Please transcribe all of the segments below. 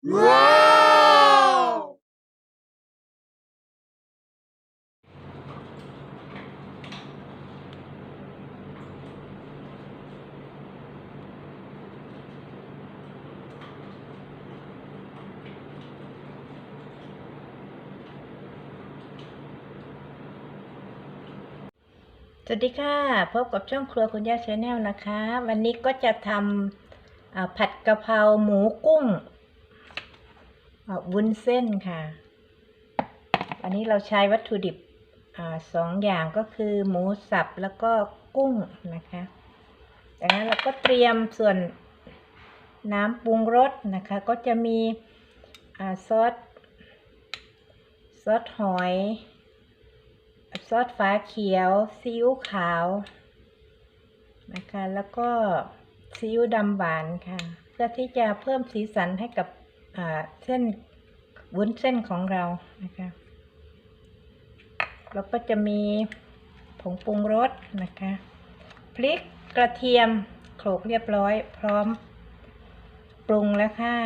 สวัสดีค่ะ พบกับช่องครัวคุณย่าชาแนลนะคะ วันนี้ก็จะทำผัดกะเพราหมูกุ้ง วุ้นเส้นค่ะวันนี้เราใช้วัตถุดิบอสองอย่างก็คือหมูสับแล้วก็กุ้งนะคะดังนั้นเราก็เตรียมส่วนน้ำปรุงรสนะคะ ก็จะมีอซอสซอสหอย ซอสฟ้าเขียวซีอิ๊วขาวนะคะ แล้วก็ซีอิ๊วดำหวานค่ะ เพื่อที่จะเพิ่มสีสันให้กับ เส้นวุ้นเส้นของเรานะคะแล้วก็จะมีผงปรุงรสนะคะพริกกระเทียมโขลกเรียบร้อย พร้อมปรุงแล้วค่ะ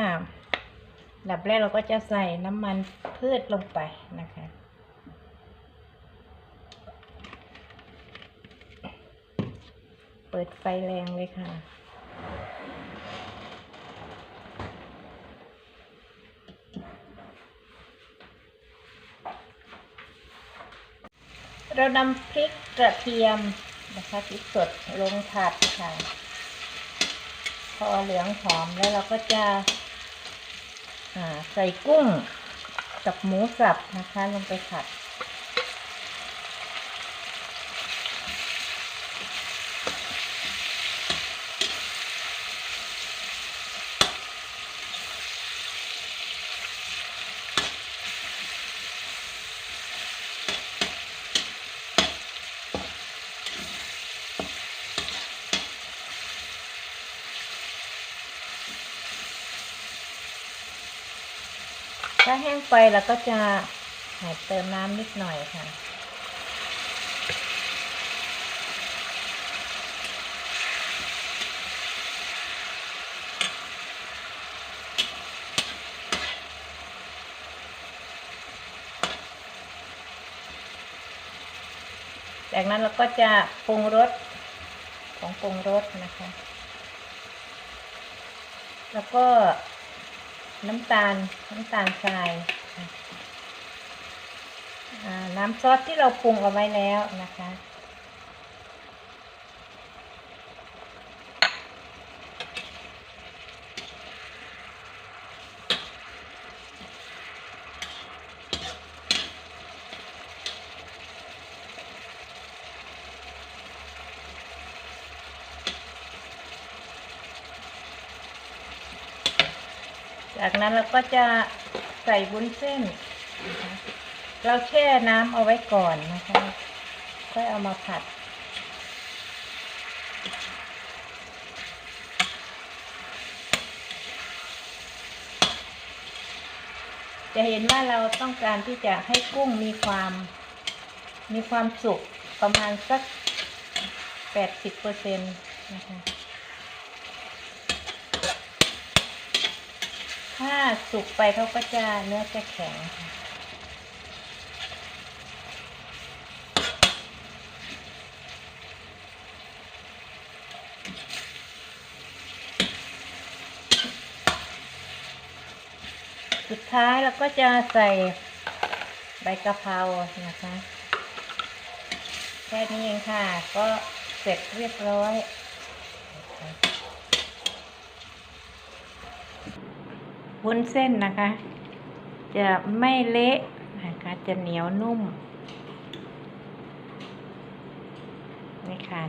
อันดับแรกเราก็จะใส่น้ำมันพืชลงไปนะคะเปิดไฟแรงเลยค่ะ เรานำพริกกระเทียมนะคะพริกสดลงผัดค่ะ พอเหลืองหอมแล้วเราก็จะใส่กุ้งกับหมูสับนะคะลงไปผัด ถ้าแห้งไปเราก็จะเติมน้ำนิดหน่อยค่ะ จากนั้นเราก็จะปรุงรสของปรุงรสนะคะ แล้วก็ น้ำตาลน้ำตาลทรายน้ำซอสที่เราปรุงเอาไว้แล้วนะคะ จากนั้นเราก็จะใส่วุ้นเส้นนะคะเราแช่น้ำเอาไว้ก่อนนะคะ ค่อยเอามาผัด จะเห็นว่าเราต้องการที่จะให้กุ้งมีความมีความสุกประมาณสักแปดสิบเปอร์เซ็นต์นะคะ ถ้า สุกไปเขาก็จะเนื้อจะแข็งค่ะสุดท้ายเราก็จะใส่ใบกะเพรานะคะ แค่นี้เองค่ะ ก็เสร็จเรียบร้อย วุ้นเส้นนะคะ จะไม่เละนะคะ จะเหนียวนุ่มนี่ค่ะ